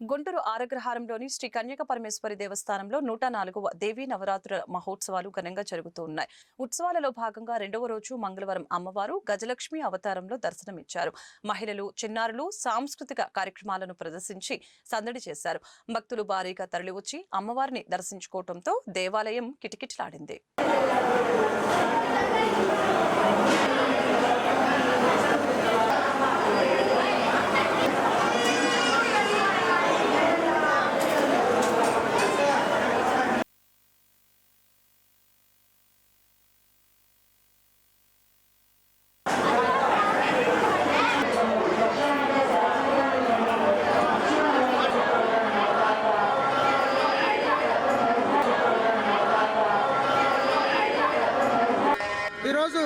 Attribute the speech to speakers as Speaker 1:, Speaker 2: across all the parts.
Speaker 1: గుంటూరు ఆరగ్రహారంలోని శ్రీ కన్యక పరమేశ్వరి దేవస్థానంలో నూట నాలుగవ దేవీ నవరాత్రుల మహోత్సవాలు ఘనంగా జరుగుతూ ఉన్నాయి ఉత్సవాలలో భాగంగా రెండవ రోజు మంగళవారం అమ్మవారు గజలక్ష్మి అవతారంలో దర్శనమిచ్చారు. మహిళలు చిన్నారులు సాంస్కృతిక కార్యక్రమాలను ప్రదర్శించి సందడి చేశారు. భక్తులు భారీగా తరలివచ్చి అమ్మవారిని దర్శించుకోవడంతో దేవాలయం కిటకిటలాడింది.
Speaker 2: ఈరోజు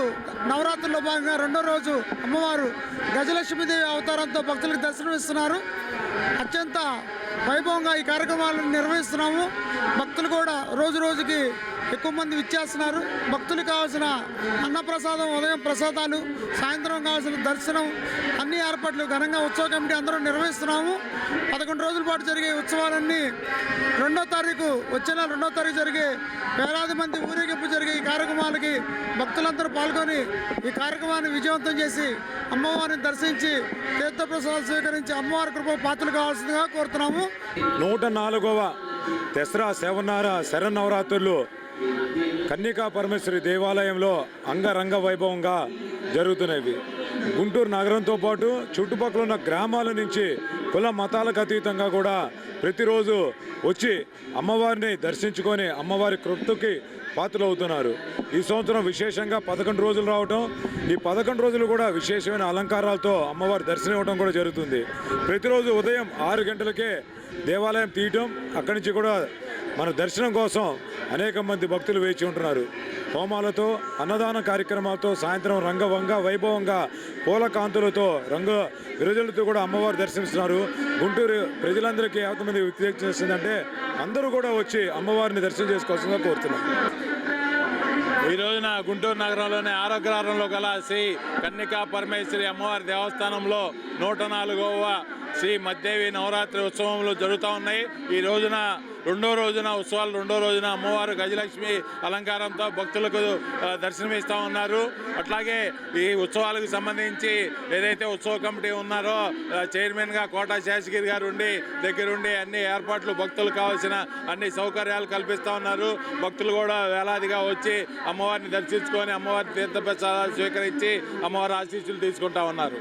Speaker 2: నవరాత్రుల్లో భాగంగా రెండో రోజు అమ్మవారు గజలక్ష్మీదేవి అవతారంతో భక్తులకు దర్శనమిస్తున్నారు. అత్యంత వైభవంగా ఈ కార్యక్రమాలను నిర్వహిస్తున్నాము. భక్తులు కూడా రోజు రోజుకి ఎక్కువ మంది విచ్చేస్తున్నారు. భక్తులకు కావాల్సిన అన్నప్రసాదం ఉదయం ప్రసాదాలు సాయంత్రం కావాల్సిన దర్శనం అన్ని ఏర్పాట్లు ఘనంగా ఉత్సవ కమిటీ అందరూ నిర్వహిస్తున్నాము. పదకొండు రోజుల పాటు జరిగే ఉత్సవాలన్నీ రెండో తారీఖు వచ్చే నెల రెండో తారీఖు జరిగే వేలాది మంది ఊరేగింపు జరిగే ఈ కార్యక్రమాలకి భక్తులందరూ పాల్గొని ఈ కార్యక్రమాన్ని విజయవంతం చేసి అమ్మవారిని దర్శించి తీర్థప్రసాదాలు స్వీకరించి అమ్మవారి కృప పాత్రలు కావాల్సిందిగా కోరుతున్నాము.
Speaker 3: నూట నాలుగవ దసరా శవనార శరన్నవరాత్రులు కన్యకా పరమేశ్వరి దేవాలయంలో అంగరంగ వైభవంగా జరుగుతున్నవి. గుంటూరు నగరంతో పాటు చుట్టుపక్కల ఉన్న గ్రామాల నుంచి కుల మతాలకు అతీతంగా కూడా ప్రతిరోజు వచ్చి అమ్మవారిని దర్శించుకొని అమ్మవారి కృప్తుకి పాత్రలవుతున్నారు. ఈ సంవత్సరం విశేషంగా పదకొండు రోజులు రావటం ఈ పదకొండు రోజులు కూడా విశేషమైన అలంకారాలతో అమ్మవారి దర్శనం ఇవ్వడం కూడా జరుగుతుంది. ప్రతిరోజు ఉదయం ఆరు గంటలకే దేవాలయం తీయటం అక్కడి నుంచి కూడా మన దర్శనం కోసం అనేక మంది భక్తులు వేచి ఉంటున్నారు. హోమాలతో అన్నదాన కార్యక్రమాలతో సాయంత్రం రంగవంగ వైభవంగా పూల కాంతులతో రంగు విరుజులతో కూడా అమ్మవారు దర్శిస్తున్నారు గుంటూరు ప్రజలందరికీ ఎంతమంది వ్యక్తి చేస్తుందంటే అందరూ కూడా వచ్చి అమ్మవారిని దర్శనం చేసుకోవాల్సిందిగా కోరుతున్నారు
Speaker 4: ఈ రోజున గుంటూరు నగరంలోని ఆరోగ్యారంలో గల శ్రీ కన్నికా పరమేశ్వరి అమ్మవారి దేవస్థానంలో నూట నాలుగవ శ్రీ మధ్యదేవి నవరాత్రి ఉత్సవంలో జరుగుతూ ఉన్నాయి. ఈ రోజున రెండో రోజున ఉత్సవాలు రెండో రోజున అమ్మవారు గజలక్ష్మి అలంకారంతో భక్తులకు దర్శనమిస్తూ ఉన్నారు. అట్లాగే ఈ ఉత్సవాలకు సంబంధించి ఏదైతే ఉత్సవ కమిటీ ఉన్నారో చైర్మన్గా కోటా శేషగిరి గారు ఉండి దగ్గరుండి అన్ని ఏర్పాట్లు భక్తులకు కావాల్సిన అన్ని సౌకర్యాలు కల్పిస్తూ ఉన్నారు. భక్తులు కూడా వేలాదిగా వచ్చి అమ్మవారిని దర్శించుకొని అమ్మవారి తీర్థప్రసాదాలు స్వీకరించి అమ్మవారి ఆశీస్సులు తీసుకుంటా ఉన్నారు.